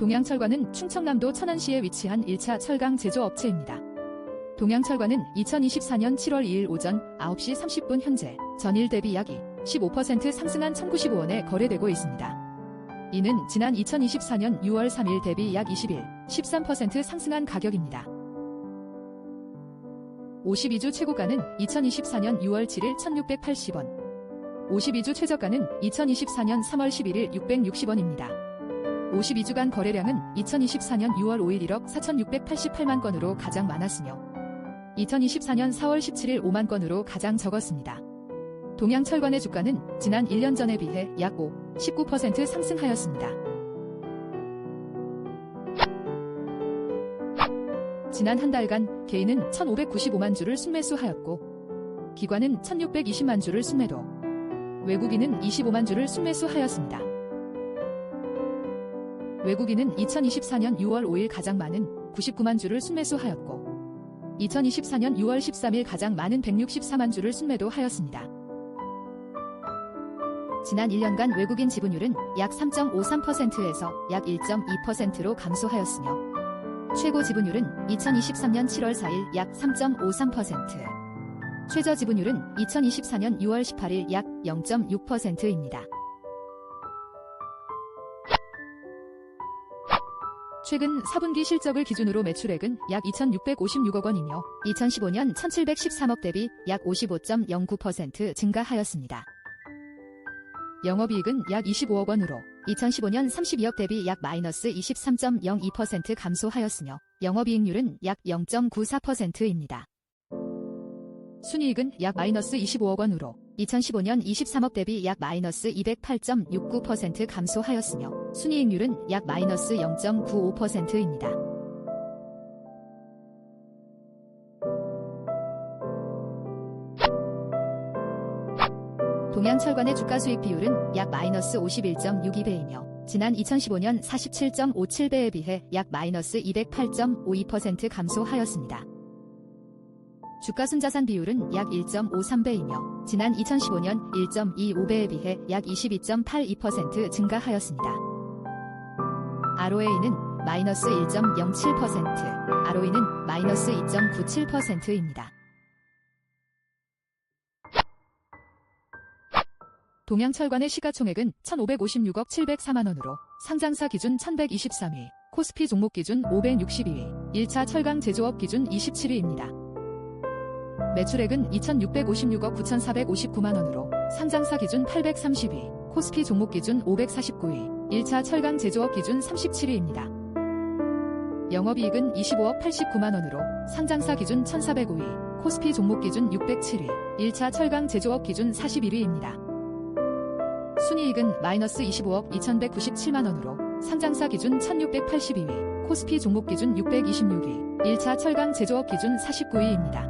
동양철관은 충청남도 천안시에 위치한 1차 철강 제조업체입니다. 동양철관은 2024년 7월 2일 오전 9시 30분 현재 전일 대비 약 15% 상승한 1,095원에 거래되고 있습니다. 이는 지난 2024년 6월 3일 대비 약 21, 13% 상승한 가격입니다. 52주 최고가는 2024년 6월 7일 1,680원, 52주 최저가는 2024년 3월 11일 660원입니다. 52주간 거래량은 2024년 6월 5일 1억 4,688만 건으로 가장 많았으며 2024년 4월 17일 5만 건으로 가장 적었습니다. 동양철관의 주가는 지난 1년 전에 비해 약 5, 19% 상승하였습니다. 지난 한 달간 개인은 1,595만 주를 순매수하였고 기관은 1,620만 주를 순매도, 외국인은 25만 주를 순매수하였습니다. 외국인은 2024년 6월 5일 가장 많은 99만 주를 순매수하였고 2024년 6월 13일 가장 많은 164만 주를 순매도하였습니다. 지난 1년간 외국인 지분율은 약 3.53%에서 약 1.2%로 감소하였으며 최고 지분율은 2023년 7월 4일 약 3.53%, 최저 지분율은 2024년 6월 18일 약 0.6%입니다. 최근 4분기 실적을 기준으로 매출액은 약 2,656억 원이며 2015년 1,713억 대비 약 55.09% 증가하였습니다. 영업이익은 약 25억 원으로 2015년 32억 대비 약 마이너스 23.02% 감소하였으며 영업이익률은 약 0.94%입니다. 순이익은 약 마이너스 25억 원으로 2015년 23억 대비 약 마이너스 208.69% 감소하였으며 순이익률은 약 마이너스 0.95%입니다. 동양철관의 주가 수익 비율은 약 마이너스 51.62배이며 지난 2015년 47.57배에 비해 약 마이너스 208.52% 감소하였습니다. 주가 순자산 비율은 약 1.53배이며 지난 2015년 1.25배에 비해 약 22.82% 증가하였습니다. ROA는 마이너스 1.07%, ROE는 마이너스 2.97%입니다. 동양철관의 시가총액은 1,556억 704만 원으로 상장사 기준 1,123위, 코스피 종목 기준 562위, 1차 철강 제조업 기준 27위입니다. 매출액은 2,656억 9,459만 원으로 상장사 기준 830위, 코스피 종목 기준 549위, 1차 철강 제조업 기준 37위입니다. 영업이익은 25억 89만 원으로 상장사 기준 1,405위, 코스피 종목 기준 607위, 1차 철강 제조업 기준 41위입니다. 순이익은 마이너스 25억 2197만 원으로 상장사 기준 1682위, 코스피 종목 기준 626위, 1차 철강 제조업 기준 49위입니다.